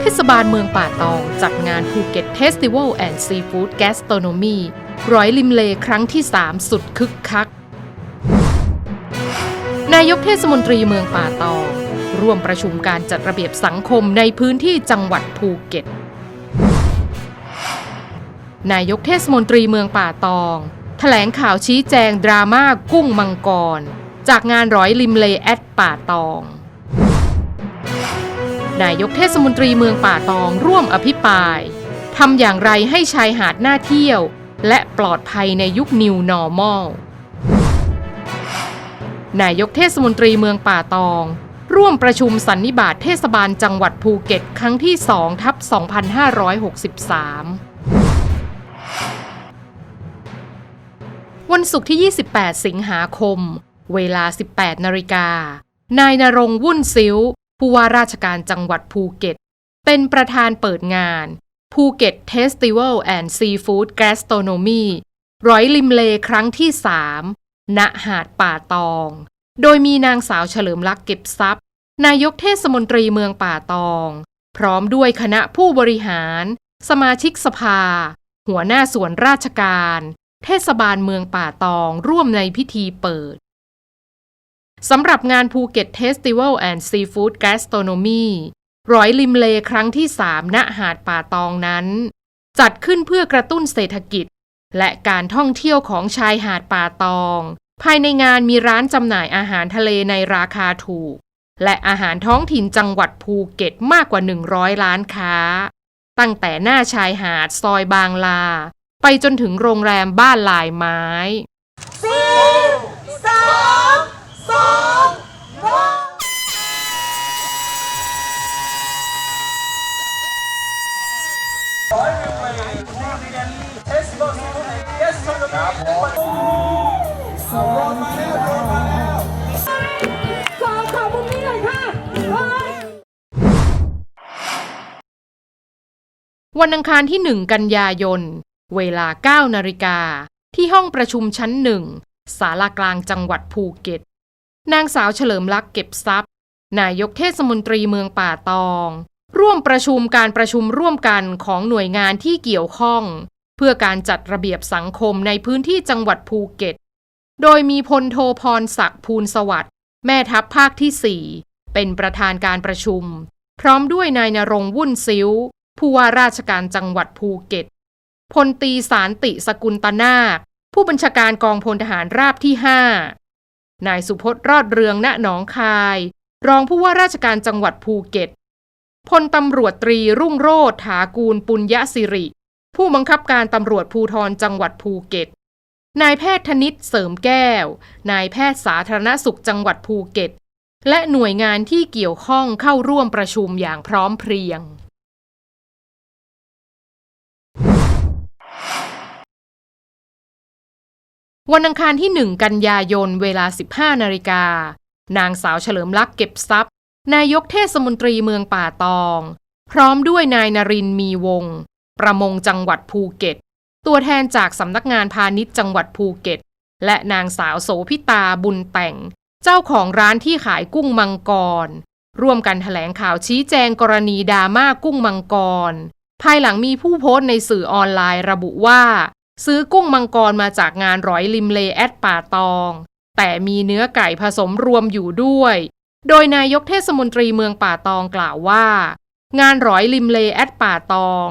เทศบาลเมืองป่าตองจัดงานภูเก็ตเทสติวัลแอนด์ซีฟู้ดแกสโตโนมีร้อยลิมเลครั้งที่ 3 สุดคึกคัก นายกเทศมนตรีเมืองป่าตอง ร่วมประชุมการจัดระเบียบสังคมในพื้นที่จังหวัดภูเก็ต นายกเทศมนตรีเมืองป่าตองแถลงข่าวชี้แจงดราม่ากุ้งมังกร จากงานร้อยลิมเลแอดป่าตอง นายกเทศมนตรีเมืองป่าตองร่วมอภิปรายทำอย่างไรให้ชายหาดน่าเที่ยว และปลอดภัยในยุค New Normal นายกเทศมนตรีเมืองป่าตอง ร่วมประชุมสันนิบาตเทศบาลจังหวัดภูเก็ต ครั้งที่2ทับ2563 วันศุกร์ที่ 28 สิงหาคม เวลา 18 นาฬิกานายนรงวุ่นซิ้ว ผู้ว่าราชการจังหวัดภูเก็ต เป็นประธานเปิดงานภูเก็ตเทสติวัลแอนด์ซีฟู้ดแกสโตโนมีร้อยลิมเลครั้งที่3ณหาดป่าตอง โดยมีนางสาวเฉลิมลักษ์เก็บทรัพย์ นายกเทศมนตรีเมืองป่าตอง พร้อมด้วยคณะผู้บริหาร สมาชิกสภา หัวหน้าส่วนราชการ เทศบาลเมืองป่าตองร่วมในพิธีเปิด สำหรับงานภูเก็ตเทสติวัลแอนด์ซีฟู้ดแกสโตรโนมีร้อยลิมเลครั้งที่ 3 ณ หาดป่าตองนั้น จัดขึ้นเพื่อกระตุ้นเศรษฐกิจ และการท่องเที่ยวของชายหาดป่าตอง ภายในงานมีร้านจำหน่ายอาหารทะเลในราคาถูก และอาหารท้องถิ่นจังหวัดภูเก็ตมากกว่า 100 ล้านค้า ตั้งแต่หน้าชายหาดซอยบางลา ไปจนถึงโรงแรมบ้านลายไม้ ขอขอบคุณนี่หน่อยค่ะวันอังคารที่ 1 กันยายน เวลา 9 นาฬิกา ที่ห้องประชุมชั้นหนึ่งศาลากลางจังหวัดภูเก็ต นางสาวเฉลิมลักษ์เก็บทรัพย์ นายกเทศมนตรีเมืองป่าตอง ร่วมประชุมการประชุมร่วมกันของหน่วยงานที่เกี่ยวข้อง เพื่อการจัดระเบียบสังคมในพื้นที่จังหวัดภูเก็ต โดยมีพลโทพรศักดิ์ภูลสวัสดิ์แม่ทัพภาคที่ 4 เป็นประธานการประชุม พร้อมด้วยนายนรงวุ่นซิ้ว ผู้ว่าราชการจังหวัดภูเก็ตพลตีสารติสกุลตนาค ผู้บัญชาการกองพลทหารราบที่ 5 นายสุพจน์รอดเรืองณหนองคาย รองผู้ว่าราชการจังหวัดภูเก็ต พลตำรวจตรีรุ่งโรธถากูลปุญญสิริ ผู้บังคับการตำรวจภูธรจังหวัดภูเก็ต นายแพทย์ธนิตเสริมแก้ว นายแพทย์สาธารณสุขจังหวัดภูเก็ต และหน่วยงานที่เกี่ยวข้องเข้าร่วมประชุมอย่างพร้อมเพรียง วันอังคารที่ 1 กันยายนเวลา 15นาฬิกานางสาวเฉลิมลักษ์เก็บทรัพย์ นายกเทศมนตรีเมืองป่าตอง พร้อมด้วยนายนรินมีวง ประมงจังหวัดภูเก็ต ตัวแทนจากสำนักงานพาณิชย์จังหวัดภูเก็ต และนางสาวโสพิตาบุญแต่ง เจ้าของร้านที่ขายกุ้งมังกร ร่วมกันแถลงข่าวชี้แจงกรณีดราม่ากุ้งมังกร ภายหลังมีผู้โพสต์ในสื่อออนไลน์ระบุว่า ซื้อกุ้งมังกรมาจากงานร้อยลิมเลแอดป่าตอง แต่มีเนื้อไก่ผสมรวมอยู่ด้วย โดยนายกเทศมนตรีเมืองป่าตองกล่าวว่า งานร้อยลิมเลแอดป่าตอง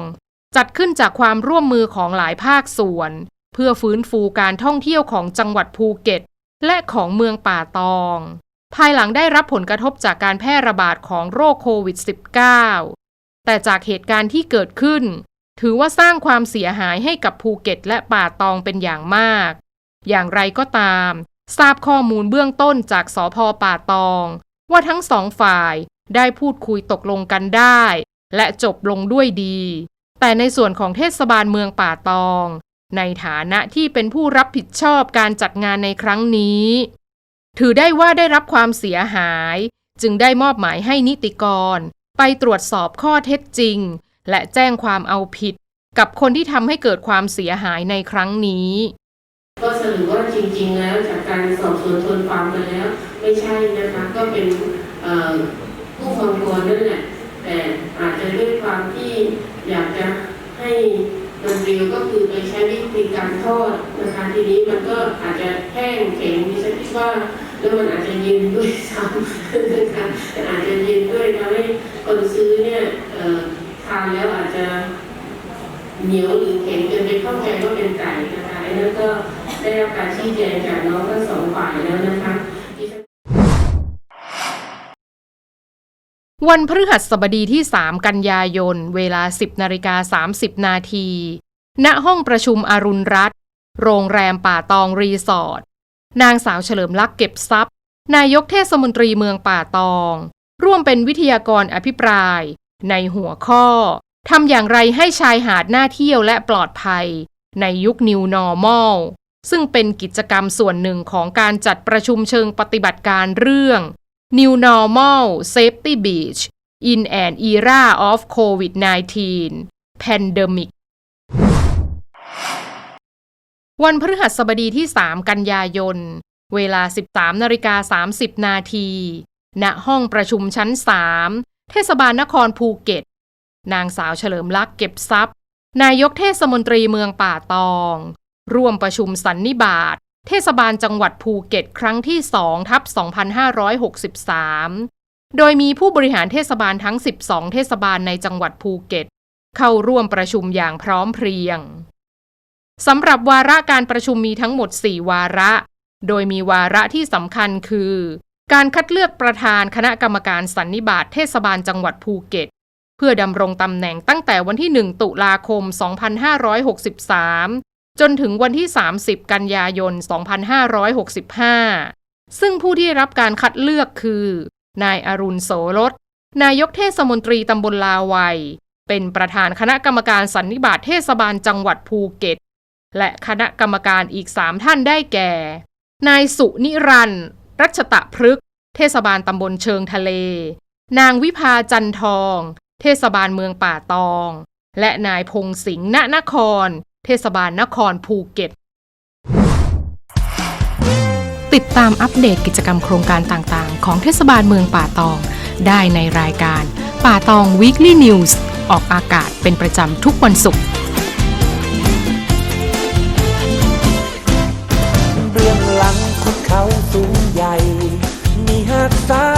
จัดขึ้นจากความร่วมมือของหลายภาคส่วน เพื่อฟื้นฟูการท่องเที่ยวของจังหวัดภูเก็ต และของเมืองป่าตอง ภายหลังได้รับผลกระทบจากการแพร่ระบาดของโรคโควิด -19 แต่จากเหตุการณ์ที่เกิดขึ้น ถือว่าสร้างความเสียหายให้กับภูเก็ต และป่าตองเป็นอย่างมาก อย่างไรก็ตาม ทราบข้อมูลเบื้องต้นจากสพป่าตอง ว่าทั้งสองฝ่ายได้พูดคุยตกลงกันได้ และจบลงด้วยดี แต่ในส่วนของเทศบาลเมืองป่าตอง ในฐานะที่เป็นผู้รับผิดชอบการจัดงานในครั้งนี้ ถือได้ว่าได้รับความเสียหาย จึงได้มอบหมายให้นิติกร ไปตรวจสอบข้อเท็จจริง และแจ้งความเอาผิด กับคนที่ทำให้เกิดความเสียหายในครั้งนี้ ก็สรุปว่าจริง ๆ แล้วจากการสอบสวนทวนความกันแล้ว ไม่ใช่นะคะ ก็เป็นผู้ฟังกรนั่นแหละแต่อาจจะด้วยความที่อยากจะให้มันเร็วก็คือไปใช้วิธีการทอดนะคะทีนี้มันก็อาจจะแห้งแข็งดิฉันคิดว่าแล้วมันอาจจะเย็นด้วยซ้ำนะคะแต่อาจจะเย็นด้วยทำให้คนซื้อเนี่ยทานแล้วอาจจะเหนียวหรือแข็งจนไปเข้าใจว่าเป็นไก่นะคะอันนั้นก็ได้รับการชี้แจงจากน้องทั้งสองฝ่ายแล้วนะคะดิฉัน วันพฤหัสบดีที่ 3 กันยายน เวลา 10นาฬิกา30 นาที ณ ห้องประชุมอรุณรัตน์โรงแรมป่าตองรีสอร์ท นางสาวเฉลิมลักษ์เก็บทรัพย์ นายกเทศมนตรีเมืองป่าตอง ร่วมเป็นวิทยากรอภิปราย ในหัวข้อ ทำอย่างไรให้ชายหาดน่าเที่ยวและปลอดภัย ในยุค New Normal ซึ่งเป็นกิจกรรมส่วนหนึ่งของการจัดประชุมเชิงปฏิบัติการเรื่อง New Normal Safety Beach in an Era of COVID-19 Pandemic วันพฤหัสบดีที่ 3 กันยายน เวลา 13นาฬิกา30 นาที ณ ห้องประชุมชั้น 3 เทศบาลนครภูเก็ต นางสาวเฉลิมลักษณ์เก็บทรัพย์ นายกเทศมนตรีเมืองป่าตอง ร่วมประชุมสันนิบาต เทศบาลจังหวัดภูเก็ตครั้งที่2ทับ2563 โดยมีผู้บริหารเทศบาลทั้ง 12 เทศบาลในจังหวัดภูเก็ต เข้าร่วมประชุมอย่างพร้อมเพรียงสำหรับวาระการประชุมมีทั้งหมด 4 วาระ โดยมีวาระที่สำคัญคือ การคัดเลือกประธานคณะกรรมการสันนิบาตเทศบาลจังหวัดภูเก็ต เพื่อดำรงตำแหน่งตั้งแต่วันที่ 1 ตุลาคม 2563 จนถึงวันที่ 30 กันยายน 2565 ซึ่งผู้ที่รับการคัดเลือกคือ นายอรุณโสรส นายกเทศมนตรีตำบลลาวัย เป็นประธานคณะกรรมการสันนิบาตเทศบาลจังหวัดภูเก็ต และคณะกรรมการอีก3ท่านได้แก่ นายสุนิรันท์รัชตะพฤก เทศบาลตำบลเชิงทะเล นางวิภาจันทอง เทศบาลเมืองป่าตอง และนายพงสิงห์ณนคร เทศบาลนครภูเก็ต ติดตามอัปเดตกิจกรรมโครงการต่างๆ ของเทศบาลเมืองป่าตอง ได้ในรายการ ป่าตอง Weekly News ออกอากาศเป็นประจำทุกวันศุกร์เบื้องหลังคุดเขาสูงใหญ่ มีหาดทรา